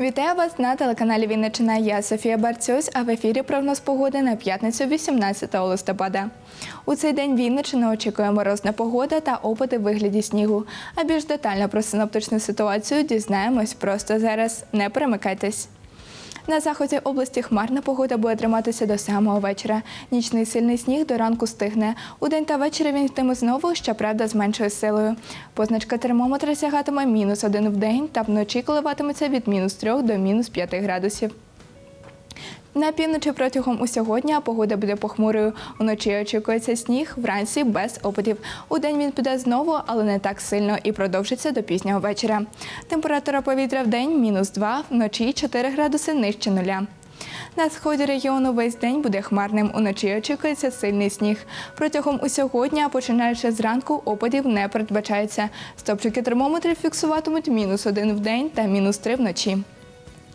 Вітаю вас на телеканалі Вінничина. Я Софія Барцюсь, а в ефірі прогноз погоди на п'ятницю 18 листопада. У цей день Вінничини очікує морозна погода та опади в вигляді снігу. А більш детально про синоптичну ситуацію дізнаємось просто зараз. Не перемикайтесь. На заході області хмарна погода буде триматися до самого вечора. Нічний сильний сніг до ранку стигне. У день та ввечері він йтиме знову, щоправда, з меншою силою. Позначка термометра сягатиме мінус один в день та вночі коливатиметься від мінус трьох до мінус п'яти градусів. На півночі протягом усього дня погода буде похмурою. Уночі очікується сніг, вранці без опадів. У день він піде знову, але не так сильно і продовжиться до пізнього вечора. Температура повітря в день мінус 2, вночі 4 градуси нижче нуля. На сході регіону весь день буде хмарним. Уночі очікується сильний сніг. Протягом усього дня, починаючи зранку, опадів не передбачається. Стопчики термометрів фіксуватимуть мінус 1 в день та мінус 3 вночі.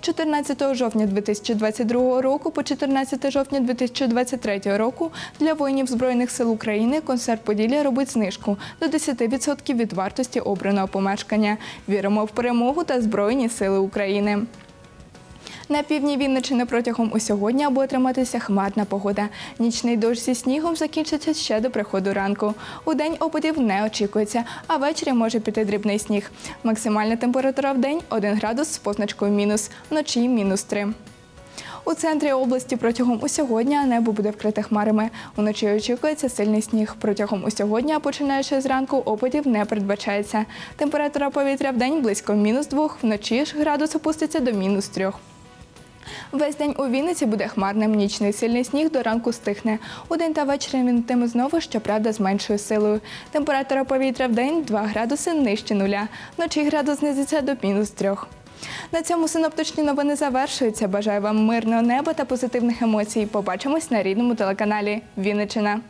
14 жовтня 2022 року по 14 жовтня 2023 року для воїнів Збройних сил України концерт Поділля робить знижку до 10% від вартості обраного помешкання. Віримо в перемогу та Збройні сили України. На півдні Вінничини протягом усього дня буде триматися хмарна погода. Нічний дощ зі снігом закінчиться ще до приходу ранку. У день опадів не очікується, а ввечері може піти дрібний сніг. Максимальна температура в день 1 градус з позначкою мінус, вночі мінус 3. У центрі області протягом усього дня небо буде вкрите хмарами. Уночі очікується сильний сніг. Протягом усього дня, починаючи зранку, опадів не передбачається. Температура повітря в день близько мінус 2, вночі ж градус опуститься до мінус 3. Весь день у Вінниці буде хмарним. Нічний сильний сніг до ранку стихне. У день та ввечері він йтиме знову, щоправда, з меншою силою. Температура повітря в день 2 градуси нижче нуля. Вночі градус знизиться до мінус 3. На цьому синоптичні новини завершуються. Бажаю вам мирного неба та позитивних емоцій. Побачимось на рідному телеканалі Вінничина.